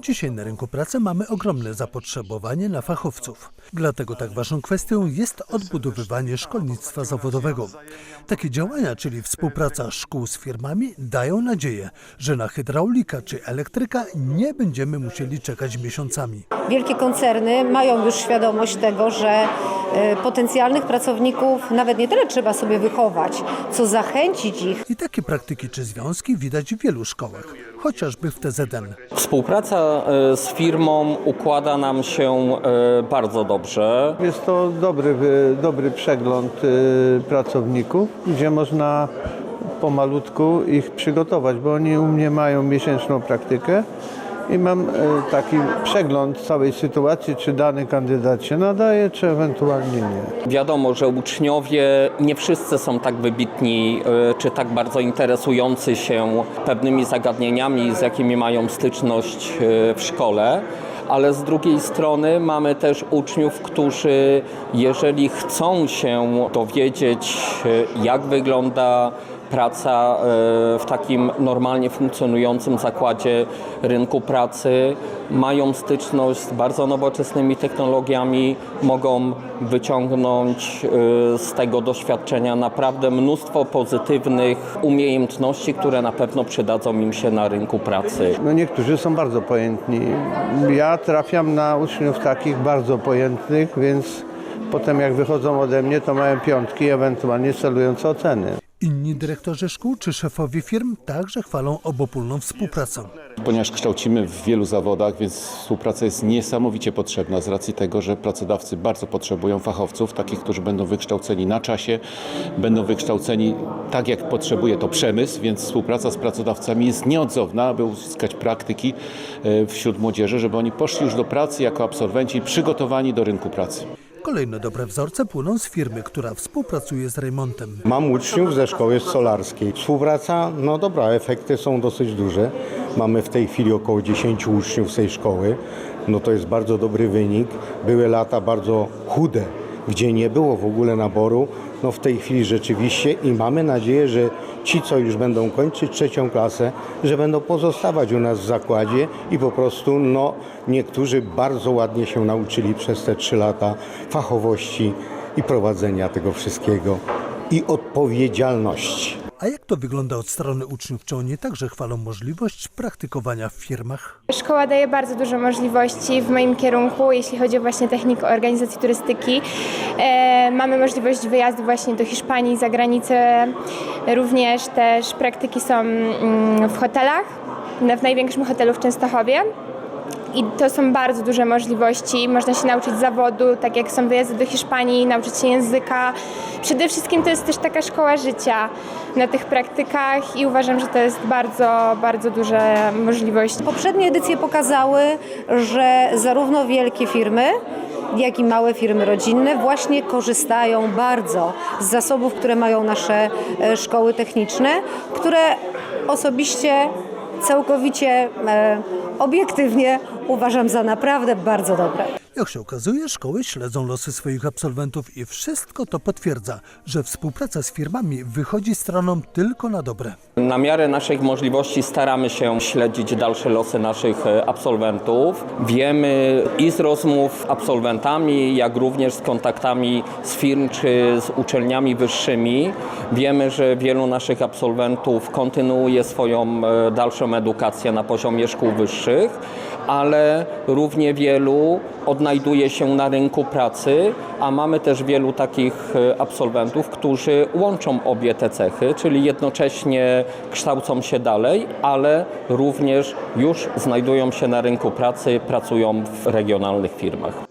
Dzisiaj na rynku pracy mamy ogromne zapotrzebowanie na fachowców. Dlatego tak ważną kwestią jest odbudowywanie szkolnictwa zawodowego. Takie działania, czyli współpraca szkół z firmami, dają nadzieję, że na hydraulika czy elektryka nie będziemy musieli czekać miesiącami. Wielkie koncerny mają już świadomość tego, że e, potencjalnych pracowników nawet nie tyle trzeba sobie wychować, co zachęcić ich I takie praktyki czy związki widać w wielu szkołach, chociażby w TZN. Współpraca e, z firmą układa nam się e, bardzo dobrze. Jest to dobry, y, dobry przegląd pracowników, gdzie można pomalutku ich przygotować, bo oni u mnie mają miesięczną praktykę i mam y, taki przegląd całej sytuacji, czy dany kandydat się nadaje, czy ewentualnie nie. Wiadomo, że uczniowie nie wszyscy są tak wybitni e, czy tak bardzo interesujący się pewnymi zagadnieniami, z jakimi mają styczność e, w szkole. Ale z drugiej strony mamy też uczniów, którzy jeżeli chcą się dowiedzieć, e, jak wygląda praca e, w takim normalnie funkcjonującym zakładzie rynku pracy, mają styczność z bardzo nowoczesnymi technologiami, mogą wyciągnąć e, z tego doświadczenia naprawdę mnóstwo pozytywnych umiejętności, które na pewno przydadzą im się na rynku pracy. No niektórzy są bardzo pojętni. Ja trafiam na uczniów takich bardzo pojętnych, więc potem jak wychodzą ode mnie, to mają piątki, ewentualnie celujące oceny. Inni dyrektorzy szkół czy szefowie firm także chwalą obopólną współpracę. Ponieważ kształcimy w wielu zawodach, więc współpraca jest niesamowicie potrzebna z racji tego, że pracodawcy bardzo potrzebują fachowców, takich, którzy będą wykształceni na czasie, będą wykształceni tak, jak potrzebuje to przemysł, więc współpraca z pracodawcami jest nieodzowna, aby uzyskać praktyki e, wśród młodzieży, żeby oni poszli już do pracy jako absolwenci przygotowani do rynku pracy. Kolejne dobre wzorce płyną z firmy, która współpracuje z Raymontem. Mam uczniów ze szkoły stolarskiej. Współpraca, no dobra, efekty są dosyć duże. Mamy w tej chwili około 10 uczniów z tej szkoły. No to jest bardzo dobry wynik. Były lata bardzo chude, gdzie nie było w ogóle naboru. No w tej chwili rzeczywiście i mamy nadzieję, że ci, co już będą kończyć trzecią klasę, że będą pozostawać u nas w zakładzie i po prostu, no niektórzy bardzo ładnie się nauczyli przez te trzy lata fachowości i prowadzenia tego wszystkiego i odpowiedzialności. A jak to wygląda od strony uczniów? Czy oni także chwalą możliwość praktykowania w firmach? Szkoła daje bardzo dużo możliwości w moim kierunku, jeśli chodzi o właśnie technikę organizacji turystyki. E, mamy możliwość wyjazdu właśnie do Hiszpanii, za granicę. Również też praktyki są mm, w hotelach, w największym hotelu w Częstochowie. I to są bardzo duże możliwości. Można się nauczyć zawodu, tak jak są wyjazdy do Hiszpanii, nauczyć się języka. Przede wszystkim to jest też taka szkoła życia na tych praktykach i uważam, że to jest bardzo, bardzo duże możliwości. Poprzednie edycje pokazały, że zarówno wielkie firmy, jak i małe firmy rodzinne właśnie korzystają bardzo z zasobów, które mają nasze e, szkoły techniczne, które osobiście całkowicie e, obiektywnie uważam za naprawdę bardzo dobre. Jak się okazuje, szkoły śledzą losy swoich absolwentów i wszystko to potwierdza, że współpraca z firmami wychodzi stronom tylko na dobre. Na miarę naszych możliwości staramy się śledzić dalsze losy naszych e, absolwentów. Wiemy i z rozmów absolwentami, jak również z kontaktami z firm czy z uczelniami wyższymi. Wiemy, że wielu naszych absolwentów kontynuuje swoją e, dalszą edukację na poziomie szkół wyższych, ale równie wielu odnajduje się na rynku pracy, a mamy też wielu takich e, absolwentów, którzy łączą obie te cechy, czyli jednocześnie kształcą się dalej, ale również już znajdują się na rynku pracy, pracują w regionalnych firmach.